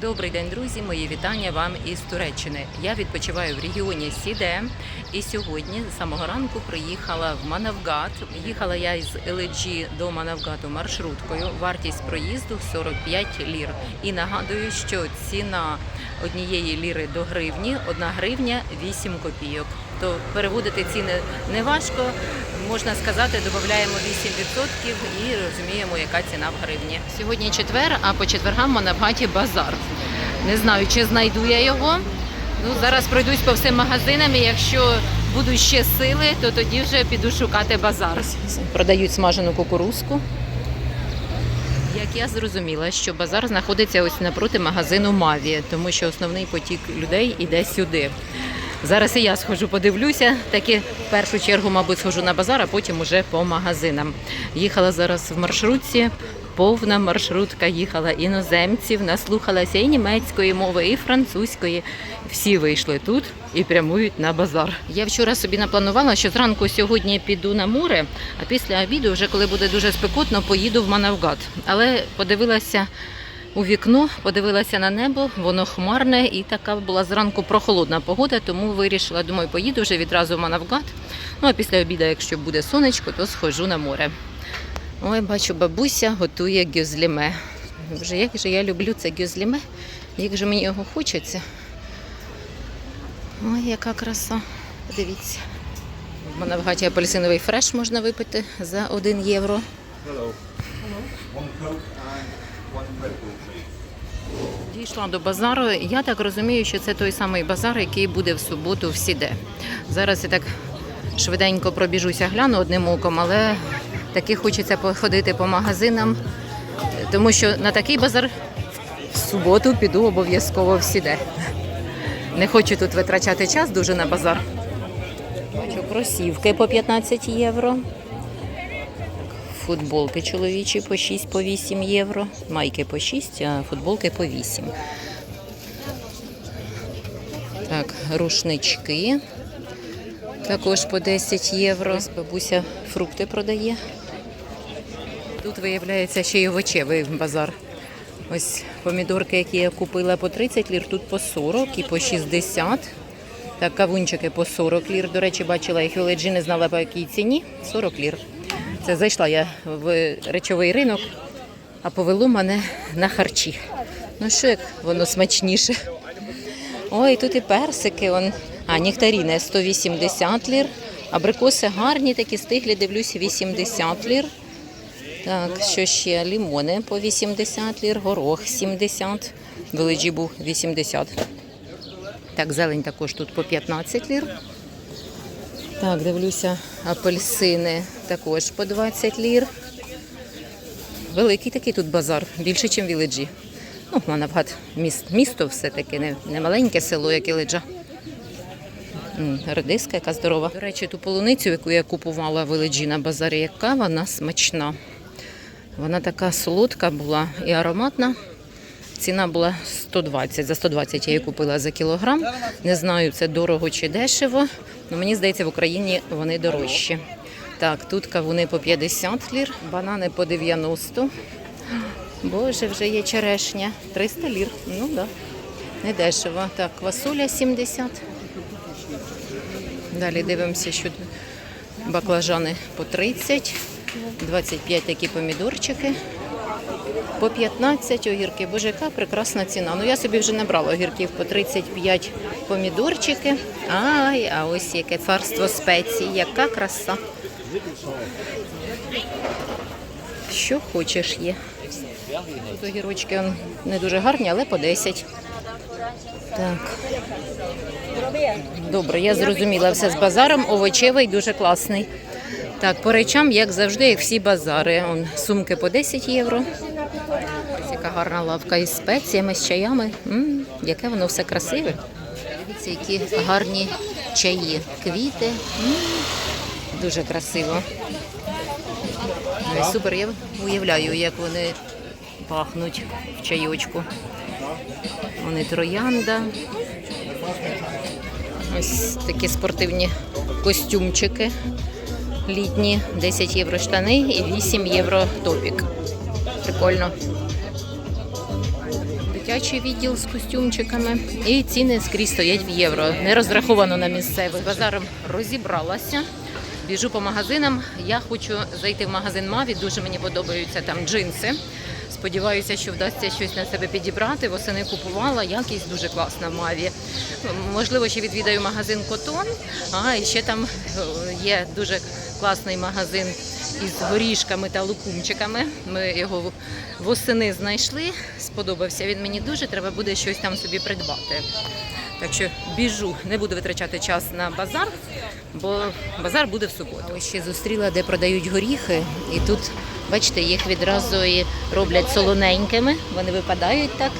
Добрий день, друзі! Мої вітання вам із Туреччини. Я відпочиваю в регіоні Сіде. І сьогодні з самого ранку приїхала в Манавгат. Їхала я із LG до Манавгату маршруткою. Вартість проїзду 45 лір. І нагадую, що ціна однієї ліри до гривні, одна гривня 8 копійок. То переводити ціни не важко. Можна сказати, додаємо 8% і розуміємо, яка ціна в гривні. Сьогодні четвер, а по четвергам в Манавгаті базар. Не знаю, чи знайду я його. Ну, зараз пройдусь по всім магазинам, і якщо будуть ще сили, то тоді вже піду шукати базар. Продають смажену кукурузку. Як я зрозуміла, що базар знаходиться ось напроти магазину Маві, тому що основний потік людей іде сюди. Зараз і я схожу, подивлюся. Таки в першу чергу, мабуть, схожу на базар, а потім уже по магазинам. Їхала зараз в маршрутці. Повна маршрутка їхала іноземців, наслухалася і німецької мови, і французької. Всі вийшли тут і прямують на базар. Я вчора собі напланувала, що зранку сьогодні піду на море, а після обіду, вже коли буде дуже спекотно, поїду в Манавгат. Але подивилася у вікно, подивилася на небо, воно хмарне і така була зранку прохолодна погода, тому вирішила, думаю, поїду вже відразу в Манавгат. Ну а після обіду, якщо буде сонечко, то схожу на море. Ой, бачу, бабуся готує гюзліме. Вже як же я люблю це гюзліме, як же мені його хочеться. Ой, яка краса. Подивіться. В Манавгаті апельсиновий фреш можна випити за 1 євро. Дійшла до базару. Я так розумію, що це той самий базар, який буде в суботу в Сіде. Зараз я так швиденько пробіжуся, гляну одним оком, але таки хочеться походити по магазинам, тому що на такий базар в суботу піду обов'язково в Сіде. Не хочу тут витрачати час дуже на базар. Бачу кросівки по 15 євро. Футболки чоловічі по 6 по 8 євро, майки по 6, а футболки по 8. Так, рушнички також по 10 євро. Бабуся фрукти продає. Тут виявляється ще й овочевий базар. Ось помідорки, які я купила по 30 лір, тут по 40 і по 60. Так, кавунчики по 40 лір. До речі, бачила їх в не знала по якій ціні. 40 лір. Це зайшла я в речовий ринок, а повело мене на харчі. Ну що, як воно смачніше. Ой, тут і персики. Он. А, нектаріни 180 лір. Абрикоси гарні, такі стиглі, дивлюся, 80 лір. Так, що ще? Лімони по 80 лір, горох 70, велиджі був 80. Так, зелень також тут по 15 лір. Так, дивлюся, апельсини також по 20 лір. Великий такий тут базар, більше, ніж Віледжі. Ну, Манавгат міст, місто все-таки, не, не маленьке село, як Іледжа. Редиска, яка здорова. До речі, ту полуницю, яку я купувала в Іледжі на базарі, яка вона смачна. Вона така солодка була і ароматна. Ціна була 120. За 120 я її купила за кілограм. Не знаю, це дорого чи дешево. але мені здається, в Україні вони дорожчі. Так, тут кавуни по 50 лір, банани по 90. Боже, вже є черешня. 300 лір. Ну. Да. Не дешево. Так, квасоля 70. Далі дивимося, що баклажани по 30, 25 такі помідорчики. По 15 огірки. Боже, яка прекрасна ціна. Ну я собі вже набрала огірків по 35 помідорчики. Ай, а ось яке царство спецій, яка краса. Що хочеш є. Тут огірочки не дуже гарні, але по 10. Так. Добре, я зрозуміла все з базаром. Овочевий дуже класний. Так, по речам, як завжди, як всі базари. Он, сумки по 10 євро. Ось яка гарна лавка із спеціями, з чаями. м яке воно все красиве. Дивіться, які гарні чаї, квіти. м дуже красиво. Супер, я уявляю, як вони пахнуть в чайочку. Вони троянда. Ось такі спортивні костюмчики літні, 10 євро штани і 8 євро топік. Прикольно. дитячий відділ з костюмчиками. І ціни скрізь стоять в євро. Не розраховано на місцевий. Базаром розібралася. Біжу по магазинам. Я хочу зайти в магазин Маві. Дуже мені подобаються там джинси. Сподіваюся, що вдасться щось на себе підібрати. Восени купувала. Якість дуже класна в Маві. Можливо, ще відвідаю магазин Котон. А і ще там е, є дуже класний магазин із горішками та лукумчиками. Ми його восени знайшли. Сподобався він мені дуже. Треба буде щось там собі придбати. Так що біжу, не буду витрачати час на базар, бо базар буде в суботу. Ось ще зустріла, де продають горіхи, і тут, бачите, їх відразу і роблять солоненькими. Вони випадають так.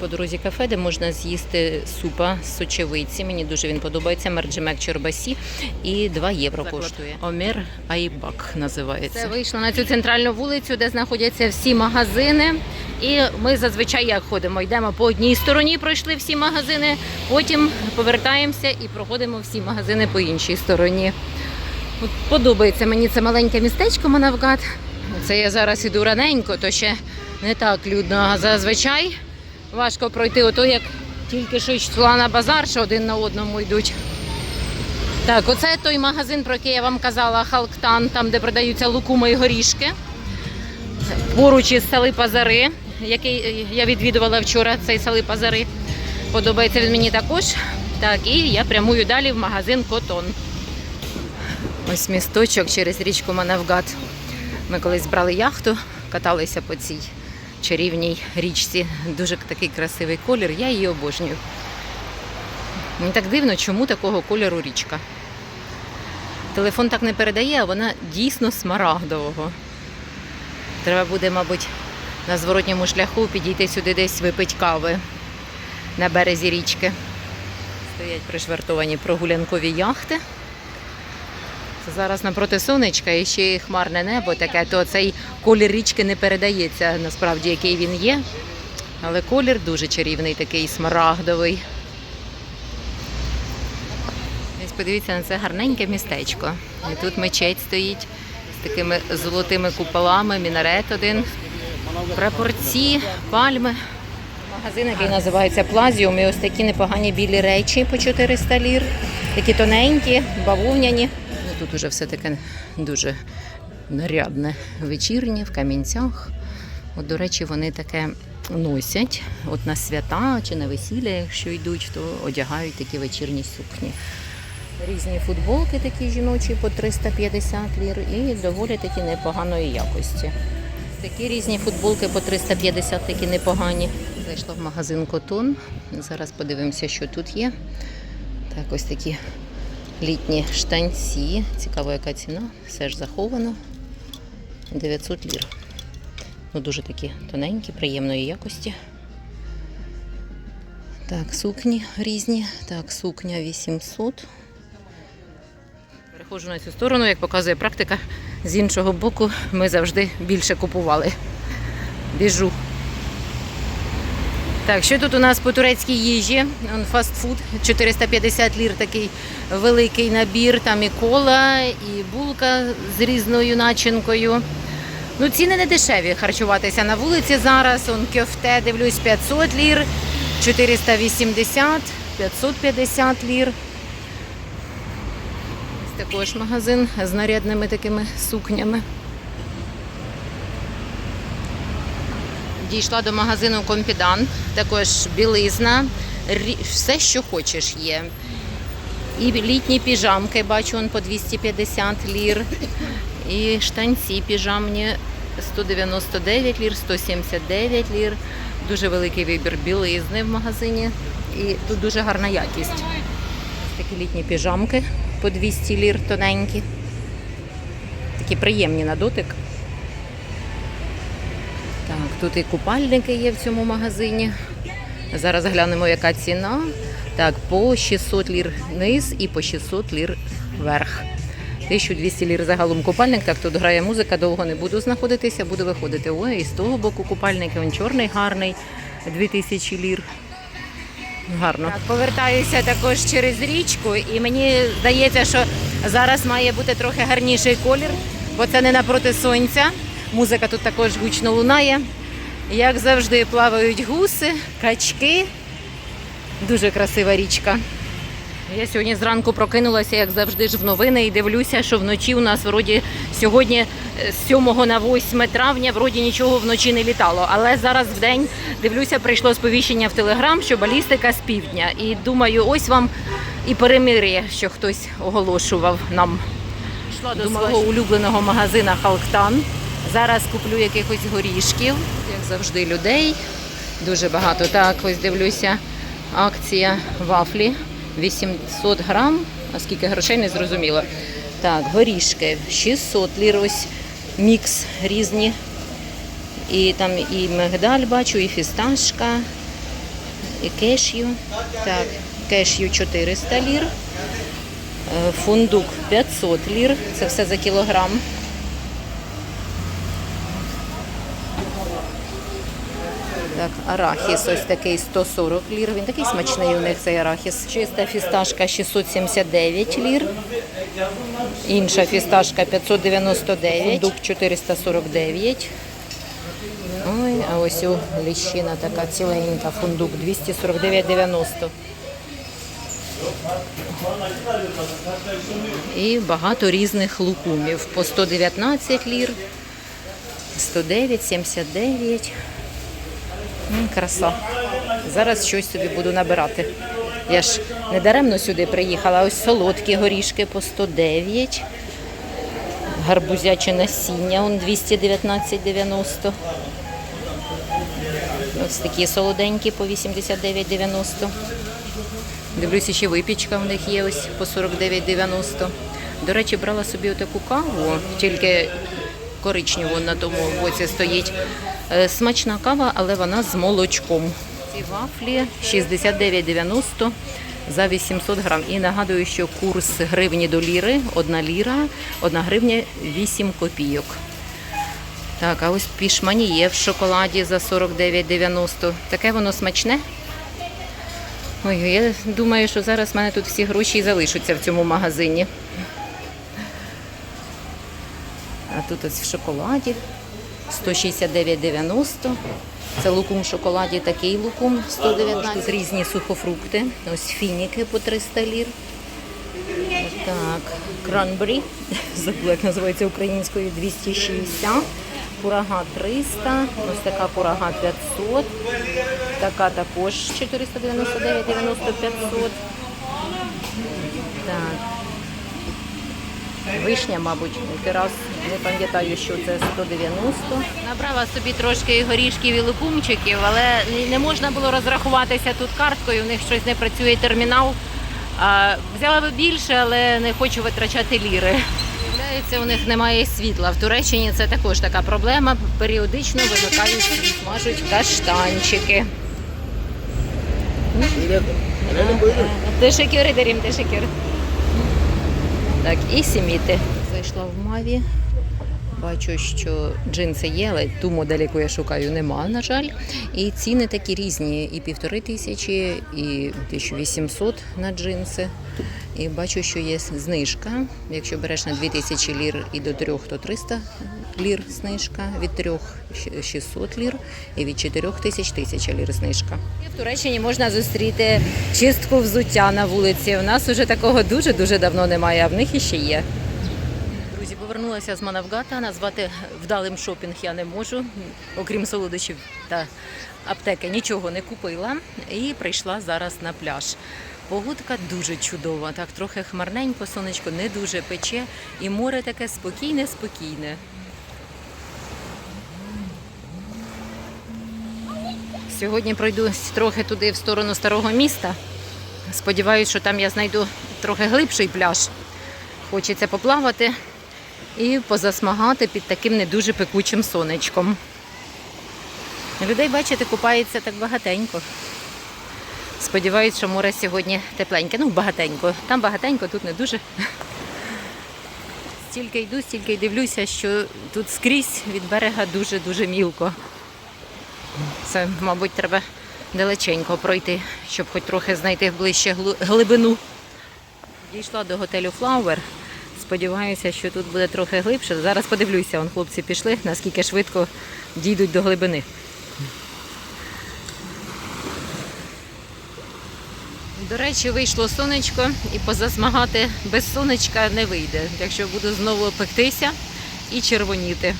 По дорозі кафе, де можна з'їсти супа з сочевиці. Мені дуже він подобається. Мерджемек чорбасі. І 2 євро коштує. Омер Айбак називається. Це вийшло на цю центральну вулицю, де знаходяться всі магазини. І ми зазвичай як ходимо. Йдемо по одній стороні, пройшли всі магазини, потім повертаємося і проходимо всі магазини по іншій стороні. От подобається мені це маленьке містечко Манавгат. Це я зараз іду раненько, то ще не так людно. А зазвичай важко пройти ото, як тільки що йшла на базар, що один на одному йдуть. Так, оце той магазин, про який я вам казала, Халктан, там, де продаються лукуми і горішки. Поруч із Сали Пазари, який я відвідувала вчора, цей Сали Пазари. Подобається він мені також. Так, і я прямую далі в магазин Котон. Ось місточок через річку Манавгат. Ми колись брали яхту, каталися по цій чарівній річці. Дуже такий красивий колір, я її обожнюю. Мені так дивно, чому такого кольору річка. Телефон так не передає, а вона дійсно смарагдового. Треба буде, мабуть, на зворотньому шляху підійти сюди десь випити кави на березі річки. Стоять пришвартовані прогулянкові яхти. Зараз напроти сонечка і ще й хмарне небо таке, то цей колір річки не передається насправді, який він є. Але колір дуже чарівний, такий смарагдовий. Ось подивіться на це гарненьке містечко. І тут мечеть стоїть з такими золотими куполами, мінарет один, прапорці, пальми. Магазин, який називається Плазіум, і ось такі непогані білі речі по 400 лір, такі тоненькі, бавовняні. Тут уже все таке дуже нарядне вечірнє в камінцях. От, до речі, вони таке носять. От на свята чи на весілля, якщо йдуть, то одягають такі вечірні сукні. Різні футболки такі жіночі по 350 лір і доволі такі непоганої якості. Такі різні футболки по 350 такі непогані. Зайшла в магазин Котон. Зараз подивимося, що тут є. Так, ось такі літні штанці. Цікаво, яка ціна. Все ж заховано. 900 лір. Ну, дуже такі тоненькі, приємної якості. Так, сукні різні. Так, сукня 800. Переходжу на цю сторону, як показує практика. З іншого боку ми завжди більше купували. Біжу. Так, що тут у нас по турецькій їжі? Фастфуд, 450 лір такий великий набір, там і кола, і булка з різною начинкою. Ну, ціни не дешеві харчуватися на вулиці зараз. Он кьофте, дивлюсь, 500 лір, 480, 550 лір. Ось також магазин з нарядними такими сукнями. Дійшла до магазину Компідан, також білизна, все, що хочеш є. І літні піжамки, бачу, он по 250 лір. І штанці піжамні 199 лір, 179 лір. Дуже великий вибір білизни в магазині. І тут дуже гарна якість. Такі літні піжамки по 200 лір тоненькі. Такі приємні на дотик. Тут і купальники є в цьому магазині. Зараз глянемо, яка ціна. Так, по 600 лір низ і по 600 лір верх. 1200 лір загалом купальник. Так, тут грає музика, довго не буду знаходитися, буду виходити. Ой, і з того боку купальник, він чорний, гарний, 2000 лір. Гарно. Так, повертаюся також через річку, і мені здається, що зараз має бути трохи гарніший колір, бо це не напроти сонця. Музика тут також гучно лунає. Як завжди, плавають гуси, качки. Дуже красива річка. Я сьогодні зранку прокинулася, як завжди ж в новини, і дивлюся, що вночі у нас вроді сьогодні е, з 7 на 8 травня вроді нічого вночі не літало. Але зараз в день дивлюся, прийшло сповіщення в телеграм, що балістика з півдня. І думаю, ось вам і перемир'я, що хтось оголошував нам. Йшла до свого улюбленого магазина Халктан. Зараз куплю якихось горішків, як завжди, людей. Дуже багато. Так, ось дивлюся. Акція вафлі 800 грам. А скільки грошей не зрозуміло. Так, горішки 600 лір. Ось мікс різні. І там і мигдаль бачу, і фісташка, і кешю. Так, кешю 400 лір. Е, Фундук 500 лір. Це все за кілограм. Арахіс ось такий 140 лір. Він такий смачний у них цей арахіс. Чиста фісташка 679 лір. Інша фісташка 599. Фундук 449. Ой, а ось у ліщина така ціленька. Фундук 249,90. І багато різних лукумів. По 119 лір, 109, 79. Краса. Зараз щось собі буду набирати. Я ж не даремно сюди приїхала. Ось солодкі горішки по 109. Гарбузяче насіння, он 219,90. Ось такі солоденькі по 89,90. Дивлюся, ще випічка в них є ось по 49,90. До речі, брала собі отаку каву, тільки коричневу на тому боці стоїть. Е, Смачна кава, але вона з молочком. Ці вафлі 69,90 за 800 грам. І нагадую, що курс гривні до ліри, одна ліра, одна гривня 8 копійок. Так, а ось пішмані є в шоколаді за 49,90. Таке воно смачне. Ой, я думаю, що зараз в мене тут всі гроші і залишаться в цьому магазині. А тут ось в шоколаді 169,90. Це лукум в шоколаді, такий лукум 119. Тут різні сухофрукти. Ось фініки по 300 лір. Так, кранбері, забула, як називається українською, 260. Курага 300, ось така курага 500. Така також 499, 90, 500. Так. Вишня, мабуть, який раз не пам'ятаю, що це 190. Набрала собі трошки горішків і лукумчиків, але не- можна було розрахуватися тут карткою, у них щось не працює термінал. А, взяла би більше, але не хочу витрачати ліри. Виявляється, у них немає світла. В Туреччині це також така проблема. Періодично вимикають світ, мажуть каштанчики. Teşekkür ederim, teşekkür. Так, і сіміти. Зайшла в Маві. Бачу, що джинси є, але ту модель, яку я шукаю, нема, на жаль. І ціни такі різні. І півтори тисячі, і 1800 на джинси. І бачу, що є знижка. Якщо береш на 2000 лір і до 3, то 300 лір знижка, від 3 – 600 лір і від 4 тисяч 1000 лір знижка. В Туреччині можна зустріти чистку взуття на вулиці. У нас вже такого дуже-дуже давно немає, а в них іще є. Друзі, повернулася з Манавгата. Назвати вдалим шопінг я не можу, окрім солодощів та аптеки нічого не купила і прийшла зараз на пляж. Погодка дуже чудова, так трохи хмарненько, сонечко не дуже пече, і море таке спокійне, спокійне. Сьогодні пройду трохи туди в сторону старого міста. Сподіваюсь, що там я знайду трохи глибший пляж. Хочеться поплавати і позасмагати під таким не дуже пекучим сонечком. Людей, бачите, купається так багатенько. Сподіваюсь, що море сьогодні тепленьке. Ну, багатенько. Там багатенько, тут не дуже. Стільки йду, стільки й дивлюся, що тут скрізь від берега дуже-дуже мілко. Це, мабуть, треба далеченько пройти, щоб хоч трохи знайти ближче глибину. Дійшла до готелю Flower. Сподіваюся, що тут буде трохи глибше. Зараз подивлюся, он хлопці пішли, наскільки швидко дійдуть до глибини. До речі, вийшло сонечко і позасмагати без сонечка не вийде, якщо буду знову пектися і червоніти.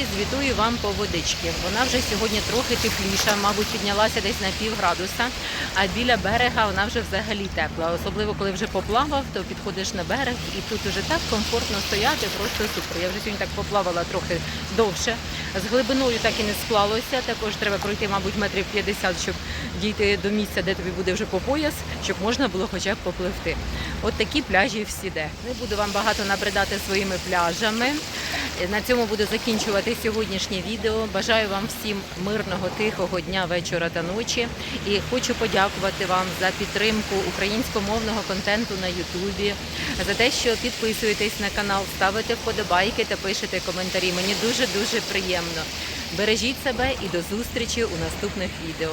Друзі, звітую вам по водички. Вона вже сьогодні трохи тепліша, мабуть, піднялася десь на пів градуса, а біля берега вона вже взагалі тепла. Особливо, коли вже поплавав, то підходиш на берег і тут уже так комфортно стояти, просто супер. Я вже сьогодні так поплавала трохи довше. З глибиною так і не склалося. Також треба пройти, мабуть, метрів 50, щоб дійти до місця, де тобі буде вже по пояс, щоб можна було хоча б попливти. От такі пляжі всі де. Не буду вам багато набридати своїми пляжами. На цьому буду закінчувати сьогоднішнє відео. Бажаю вам всім мирного, тихого дня, вечора та ночі. І хочу подякувати вам за підтримку українськомовного контенту на Ютубі, за те, що підписуєтесь на канал, ставите вподобайки та пишете коментарі. Мені дуже дуже приємно. Бережіть себе і до зустрічі у наступних відео.